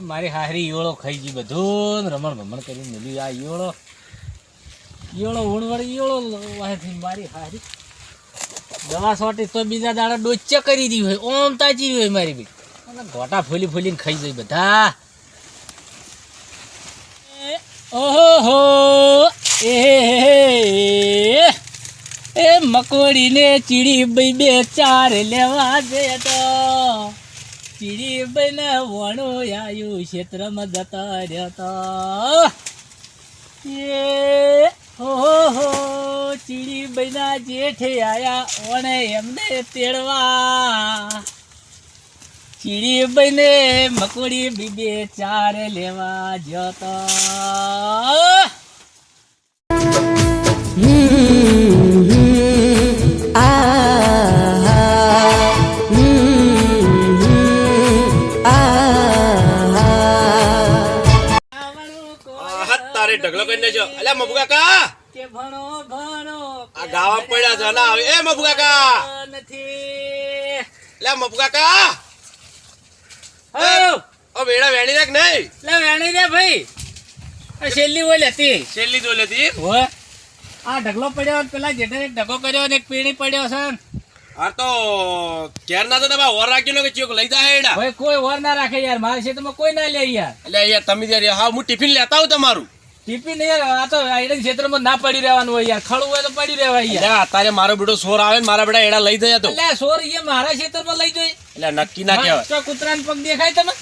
મારી હારી ઈયળો ખાઈ ગઈ બધું રમણ ભમણ કરીને મેલ્યું આ ઈયળો ઈયળો ઊણવળી ઈયળો વાહેથી મારી હારી દવા સોટી તો બીજા દાડા ડોચ્ચે કરી દી હોય, ઓમ તાજી હોય મારી બી. ગોટા ફૂલી ફૂલીને ખાઈ જાય બધા. ઓહો એ એ મકોડીને ચીડી બે ચાર લેવા દે તો. ચીડી બઈ ને વણો આયુ ક્ષેત્રમાં જતા રહ્યો એ હો હો ચીડી બઈ ના જેઠે આયા ઓણે એમને તેડવા. ચીડી બને મકોડી બીબે ચાર લેવા જતા. ઢગલો કરી દેજો. અલ્યા મબુ કાકા! કે ભણો ભણો. આ ગાવા પડ્યા છે ના એ મબુ કાકા! નથી. લે મબુ કાકા! ઓ વેડા વેણી રાખ નહીં. લે વેણી રે ભાઈ. આ છેલ્લી ઓલ હતી છેલ્લી તો લેતી. હો આ ઢગલો પડ્યો પેલા જેઠે એક ઢગો કર્યો અને એક પીણી પડ્યો છે. આ તો ઘેર ના તો તમે ઓર રાખ્યો કે ચોક લઈ જાય એડા ભાઈ કોઈ ઓર ના રાખે યાર. મારા ક્ષેત્રમાં કોઈ ના લે યાર. એટલે યાર તમે જ્યારે હા હું ટિફિન લેતા આવું તમારું. ટીપી નહીં આ તો આઈડન ક્ષેત્રમાં ના પડી રહેવાનું હોય યાર. ખડું હોય તો પડી રહેવાય યાર. અત્યારે મારો બેટો સોર આવે ને મારા બેટા એડા લઈ જાય તો. એટલે સોર એ મારા ક્ષેત્રમાં લઈ જાય. એટલે નક્કી ના કહેવાય. તો કૂતરાને પગ દેખાય તમે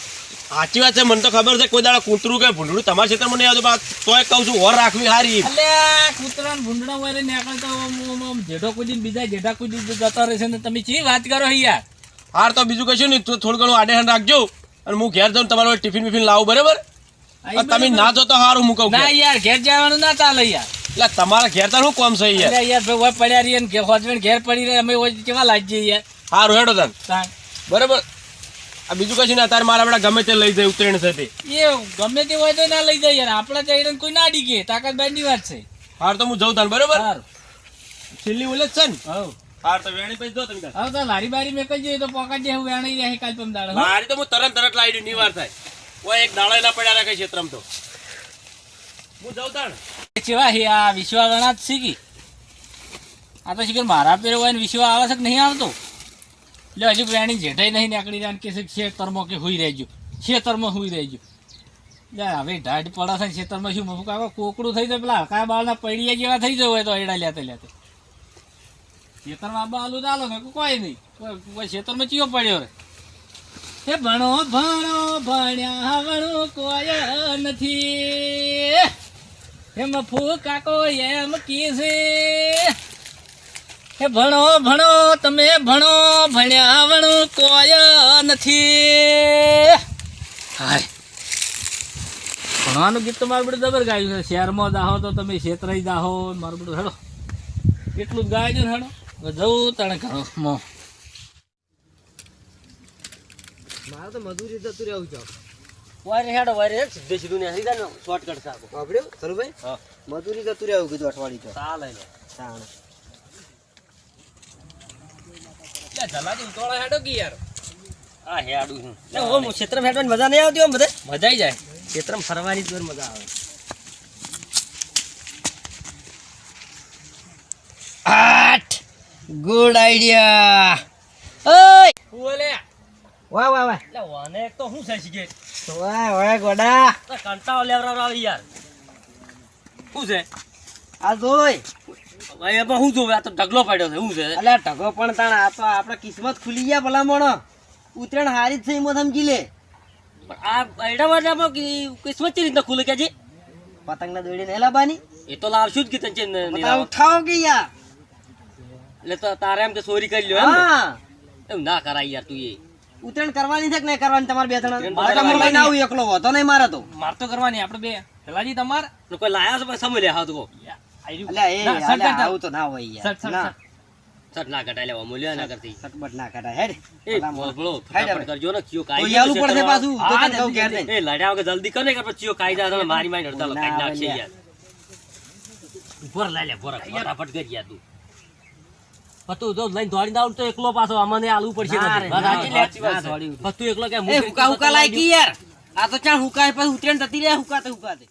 સાચી વાત છે મને તો ખબર છે કોઈ દાડા કૂતરું કે ભૂંડડું તમારા ક્ષેત્રમાં નહીં આવતું તો તોય કહું છું ઓર રાખવી હારી. એટલે કૂતરા ભૂંડડા હોય આમ જેઠો કુદી બીજા જેઠા કુદી જતા રહેશે ને તમે ચી વાત કરો યાર? હાર તો બીજું કશું નહીં તો થોડું ઘણું આડેહન રાખજો અને હું ઘેર જાઉં તમારો ટિફિન બિફિન લાવું બરાબર? તમે ના જો તો હારું મૂકો કહું ના યાર ઘેર જવાનું ના ચાલે યાર. એટલે તમારા ઘેર તો શું કોમ છે યાર? યાર ભાઈ પડ્યા રહીએ ને ઘેર ઘેર પડી રહે અમે હોય કેવા લાગીએ યાર? હારું હેડો તન બરોબર. આ બીજું કશું ના અત્યારે મારા આપણા ગમે તે લઈ જાય ઉત્તરાયણ સાથે. એ ગમે તે હોય તો ના લઈ જાય યાર. આપણા ચાહીને કોઈ ના ડીકે તાકાત બાંધી વાત છે. હાર તો હું જઉં તાન બરાબર? હાર. છેલ્લી ઓલે છે ને? હા હાર તો વેણી પછી જો તમે હા તો લારી બારી મેકલ જોઈએ તો પોકા જે હું વેણી રહે કાલ પમ દાડે તો હું તરત તરત લાવી દઉં નિવાર થાય. ઓય, એક દાડો એના પડ્યા રાખે ક્ષેત્રમાં તો. હું જઉં તાણ. આ તો શીખર મારા પેરો હોય ને વિશ્વા આવે છે નહીં આવતો? એટલે હજુ પ્રાણી જેઠાઈ નહીં નીકળી જાય કે છે ખેતરમાં કે હુઈ રહેજો. ખેતરમાં હુઈ રહેજો. લે, હવે ઢાઢ પડે છે શું મફુક કોકડું થઈ જાય. પેલા હકા બાળના પૈડિયા જેવા થઈ જવું હોય તો એડા લેતા લેતે. ખેતરમાં બાલુ ચાલો ને કોઈ નહીં. કોઈ કોઈ ખેતરમાં ચિયો પડ્યો રે. હે ભણો ભણો, ભણ્યા વણું કોઈ નથી. એમ ફૂકાકો એમ કીધે. હે ભણો ભણો, તમે ભણો, ભણ્યા વણું કોઈ નથી. હાય. ભણવાનું ગીત તો મારું બધું જબર ગાયું છે. શહેરમાં દાહો તો તમે છેતરાઈ દાહો મારું બધું હેડો. એટલું જ ગાયજો ને હેડો. જવું તણે ઘણો મો મારે તો મજૂરી જતું રહેવું છે વારે હેડો વારે હેડ સીધે સીધું ને હરી જાય ને શોર્ટકટ સાકો બાપડ્યો ભાઈ હા. મજૂરી જતું રહેવું કીધું અઠવાડિયું તો. ચાલે ને તાણ જલાજી ઉતોળા હેડો કે યાર. આ હેડું છું ને ઓમ ક્ષેત્રમાં હેડવાની મજા નહીં આવતી ઓમ બધે? મજા આવી જાય. ક્ષેત્રમાં ફરવાની જોર મજા આવે. આઠ. ગુડ આઈડિયા ઓય! બોલે વાહ વાહ વાહ. એટલે વાને એક તો શું છે શીખે? વાહ વાહ ગોડા. કંટાળો લેવરાવ યાર. શું છે? આ જોઈ. ભાઈ એમાં શું જોવે? આ તો ઢગલો પડ્યો છે. શું છે? અલ્યા ઢગો પણ તાણ આ તો આપણા કિસ્મત ખુલી ગયા ભલામણો. ઉત્તરાયણ હારી જ છે એમાં સમજી લે. પણ આ એડા માટે આપણે કિસ્મત ચી રીતના ખુલે કે જી? પતંગના દોડી નહીં લાવવાની? એ તો લાવશું જ કે તને ઉઠાવ કે યાર? એટલે તો તારે એમ કે ચોરી કરી લ્યો એમ ના કરાય યાર તું એ. ઉત્તરાયણ કરવાની છે કે નહીં કરવાની તમારે બે ત્રણ મારે લઈને આવું એકલો હોતો નહીં મારે તો. મારે તો કરવાની આપણે બે. પેલાજી તમાર. કોઈ લાયા છે સમય લે હા તો એ. આવું તો ના હોય યાર. સટ, સટ, ના. સટ. ના કટાય લેવા મૂલ્ય ના કરતી. સટબટ ના કઢાય હેડ. એ બોલો ફટાફટ કરજો ને ચિયો કાઈ યાલું પડશે પાછું? તો હા, તને ઘેર એ લડ્યા વગર જલ્દી કરે કે પછી ચિયો કાયદા તમે મારી મારી અડધા કાઢી નાખશે યાર. ભોર લઈ લે ભોર ફટાફટ કરી યાર તું. પણ તો લઈને દોડી આવું તો એકલો પાછો અમને આલવું પડશે ના બધું. રે, વાત ના, સાચી લે? સાચી વાત છે. પણ તું એકલો કે હુકા હુકા લાગી યાર આ તો ચાલ હુકા પછી ઉતરેણ જતી રહ્યા હુકાતે હુકાતે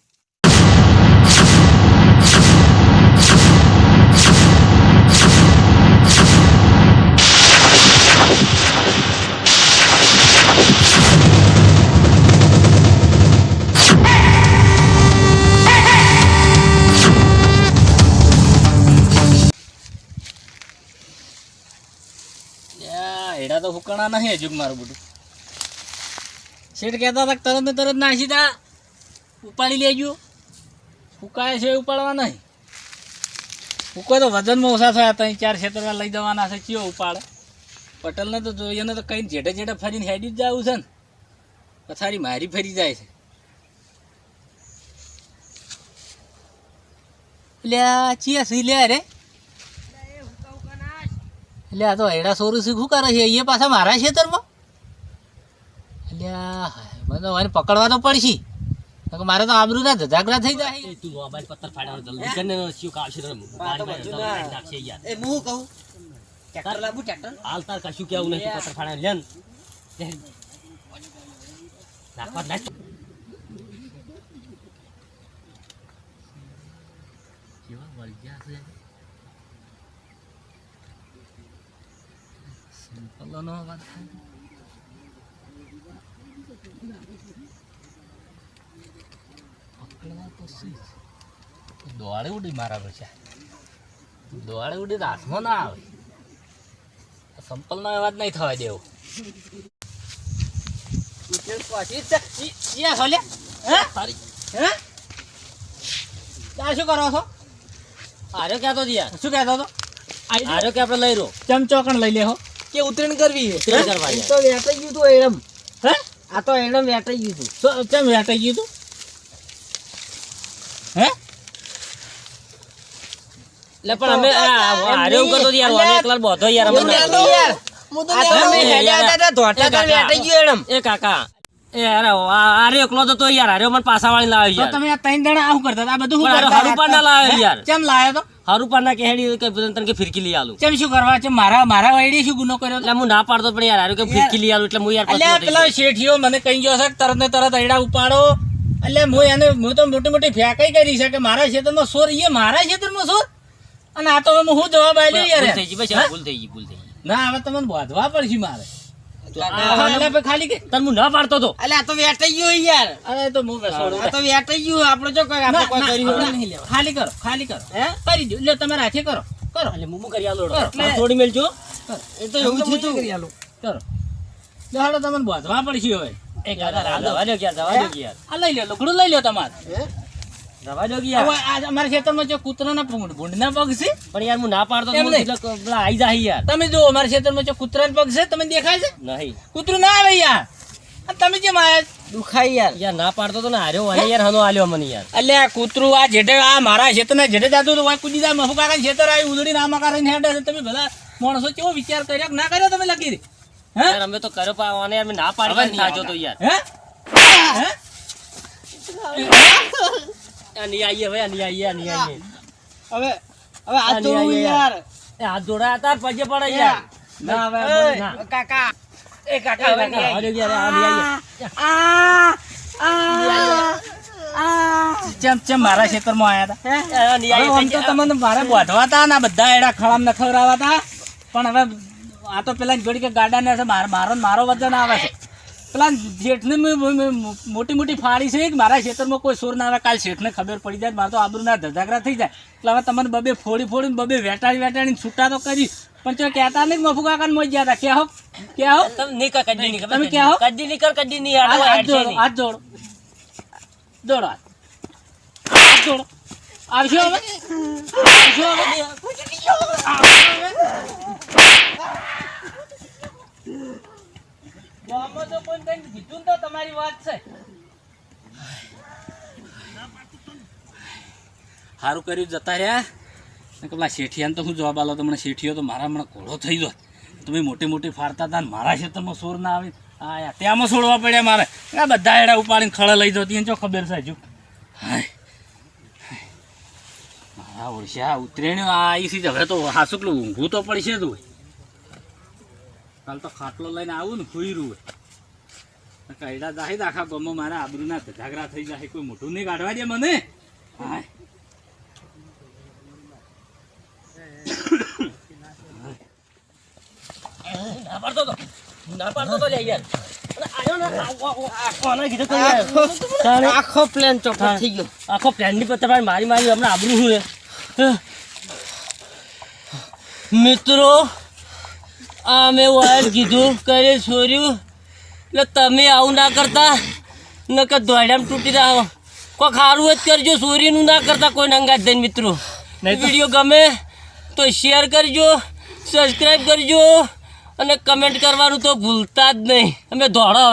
લ્યા, તો હુકણા નહીં હજુ મારું બધું. શેઠ કહેતા હતા તરત ને તરત નાસી તા ઉપાડી લેજો. ફૂકાય છે ઉપાડવા નહીં. ફૂકો તો વજનમાં ઓછા થયા ત્રણ ચાર ક્ષેત્રમાં લઈ જવાના છે ચિયો ઉપાડે? પટેલને તો જોઈએ ને તો કઈ જેઠે જેઠે ફરીને હેડી જ જવું છે ને. પથારી મારી ફરી જાય છે. લ્યા ચિયા સી લ્યા રે. એટલે આ તો એડા સોરું શીખું કરે છે? એ પાછા મારા ખેતરમાં? એટલે મને તો એને પકડવા તો પડશે. મારે તો આબરૂ ના ધજાગરા થઈ જાય. તું મોબાઈલ પત્તર ફાડવાનો જલ્દી કર શું કાઢશે તો ગાડી બધું માં ના. નાખશે યાર. એ હું કહું? ટ્રેક્ટર લાવું ટ્રેક્ટર? હાલ તાર કશું કેવું નહીં પત્તર ફાડવાનું લેન લેન. નાખવા નાખ કેવા વળગ્યા છે સિમ્પલનો વાત થાય. પકડવા તો શી દોડે ઉડી મારા બચ્ચા દોડે ઉડી હાથમાં ના આવે. સંપલનો અવાજ નહીં થવા દેવો. શું કરો છો? આર્યો ક્યાં તો શું કહેતો હતો? આર્યો કે આપણે લઈ રહ્યો? ચમચોકણ લઈ લેહો. કે ઉતરેણ કરવી છે? કરવા તો વેટાઈ ગયું તું એડમ. હે? આ તો એડમ વેટાઈ ગયું તું. કેમ વેટાઈ ગયું તું? હે? એટલે પણ અમે આ આર્યો કરતો યાર અમે એકલા બોધો યાર હું તો યાર આ તો અમે યાર. હેડ્યા હતા ત્યાં ધોટા વેટાઈ ગયું એડમ. એ કાકા. એ અરે આ- એકલો તો તો યાર આર્યો મને પાછા વાળી લાવ્યો તો તમે આ ત્રણ જણા આવું કરતા આ બધું પણ કરતા હારું પણ ના લાવ્યો યાર. કેમ લાયો તો? હારું પણ ના કે કે તને કે ફિરકી લઈ આલું. કેમ શું કરવા? છે મારા મારા શું ગુનો કર્યો એટલે હું ના પાડતો પણ યાર હારું કે ફિરકી લઈ આલું એટલે હું યાર થઈ પેલો શેઠિયો મને કહી ગયો છે તરત ને તરત એડા ઉપાડો. એટલે હું એને હું તો મોટી મોટી ફેંકાઈ કરી છે કે મારા ખેતરમાં સોર એ મારા ખેતરમાં સોર? અને આ તો હું જવાબ આવી ભૂલ યાર? થઈ ગઈ ભૂલ થઈ ગઈ ભૂલ થઈ ગઈ. ના હવે તમને બાંધવા પડશે મારે. એટલે ખાલી કે તને હું ના પાડતો તો. અલે આ તો વેટાઈ ગયું યાર. અરે તો હું બેસોડું આ તો વેટાઈ ગયું. આપણે જો કોઈ આપણે કોઈ કર્યું નહીં લેવા. ખાલી કરો ખાલી કરો. હે? કરી દો. લે તમે રાખે કરો. કરો. એટલે હું કરી આલો થોડી મેલજો એ તો એવું છે તું. કરો લે તમને બાંધવા પડશે હવે. એક કાકા રાહ જવા દો યાર જવા દો કે આ લઈ લો લુગડું લઈ લો તમારે. જવા દો હવે આ અમારા ખેતરમાં જો કૂતરાના ભૂંડ- ભૂંડના પગ છે? પણ યાર હું ના પાડતો તો એમ નહીં. આઈ જાય યાર. તમે જો અમારા ખેતરમાં જો કૂતરાના પગ છે તમને દેખાય છે? નહીં. કૂતરું ના આવે યાર. આ તમે કેમ આયા? દુખાય યાર. યાર ના પાડતો તો ને હાર્યો અને યાર હનો આલ્યો મને યાર. અલ્યા કૂતરું આ જેઠે આ મારા ખેતરના જેઠે જાતું હતું કુદી જાય મફુ કાકા ખેતર આવી ઉધડી ના મકા હેડે તમે ભલા માણસો કેવો વિચાર કર્યો ના કર્યો તમે લખી દે હે અમે તો કર્યો પણ આને યાર મેં ના પાડવા નહીં સાચો તો યાર. હે? હે? આ નહીં આવીએ હવે આ નહીં આવીએ નહીં આવીએ હવે હવે યાર. એ હાથ જોડાયા હતા પગે પડે યાર. ના હવે ના. કાકા. એ કાકા હવે નહીં જવા યાર આ નહીં આવીએ આ આ. ચમ ચમ મારા ખેતરમાં આવ્યા હતા. આમ તો તમને મારે બોધવા હતા ને બધા એડા ખળામ ના ખવડાવવા હતા. પણ હવે આ તો પેલા જોડી કે ગાડાને છે મારો મારો ને મારો વજન આવે છે. પેલા મેં મોટી મોટી ફાળી છે કે મારા ખેતરમાં કોઈ સોર ના આવે કાલ શેઠને ખબર પડી જાય મારે તો આબરૂના ધજાગરા થઈ જાય. એટલે હવે તમને બબે ફોડી ફોડીને બબે વેટાડી વેટાડીને છૂટા તો કરી પણ તો કહેતા નહીં મફુ કાકાને મોજ ગયા હતા ક્યાં હો ક્યાં હો તમે નહીં કર કદી નીકળ. તમે ક્યાં હો? કદી નહીં કદી નહીં. હાથ જોડો હાથ જોડો. જોડો હાથ. જોડો. આવશો આવશો હવે આવશો હવે? ગામમાં તો કોઈ કંઈ કીધું ને તો તમારી વાત છે સારું કર્યું, જતા રહ્યા. ને પેલા શેઠિયાને તો હું જવાબ આલો મને શેઠિયો તો મારા હમણાં ઘોડો થઈ ગયો. તમે મોટી મોટી ફાડતા હતા મારા ક્ષેત્રમાં સોર ના આવી. આયા ત્યાંમાં છોડવા પડ્યા મારે. આ બધા એડા ઉપાડીને ખળે લઈ જતી એને જો ખબર છે હજુ. હાય. મારા ઓળશા ઉતરેણ આ છે હવે તો હાસુકલું ઊંઘું તો પડશે તું કાલ તો ખાટલો લઈને આવું ને હુઈ હોય. કૈડા તો આખા ગમો મારા આબરૂના ધજાગરા થઈ જાય કોઈ મોટું નહીં કાઢવા દે મને. હાય. પાડતો તો. ના પાડતો તો લે યાર. અને આયો ને આવો, આવો, આવો, આને કીધું તો યાર. તાણે આખો પ્લાન ચોપટ થઈ ગયો. આખો પ્લાનની પત્તા મારી મારી હમણાં આબરું શું રે મિત્રો આ મેં વાયર કીધું કરે છોર્યું. એટલે તમે આવું ના કરતા. નકર દોડામ તૂટી રહ્યા કોઈ ખારું જ કરજો સોરીનું ના કરતા કોઈ નંગાત દઈને મિત્રો. વીડિયો ગમે તો શેર કરજો સબસ્ક્રાઈબ કરજો. અને કમેન્ટ કરવાનું તો ભૂલતા જ નહીં. અમે દોડો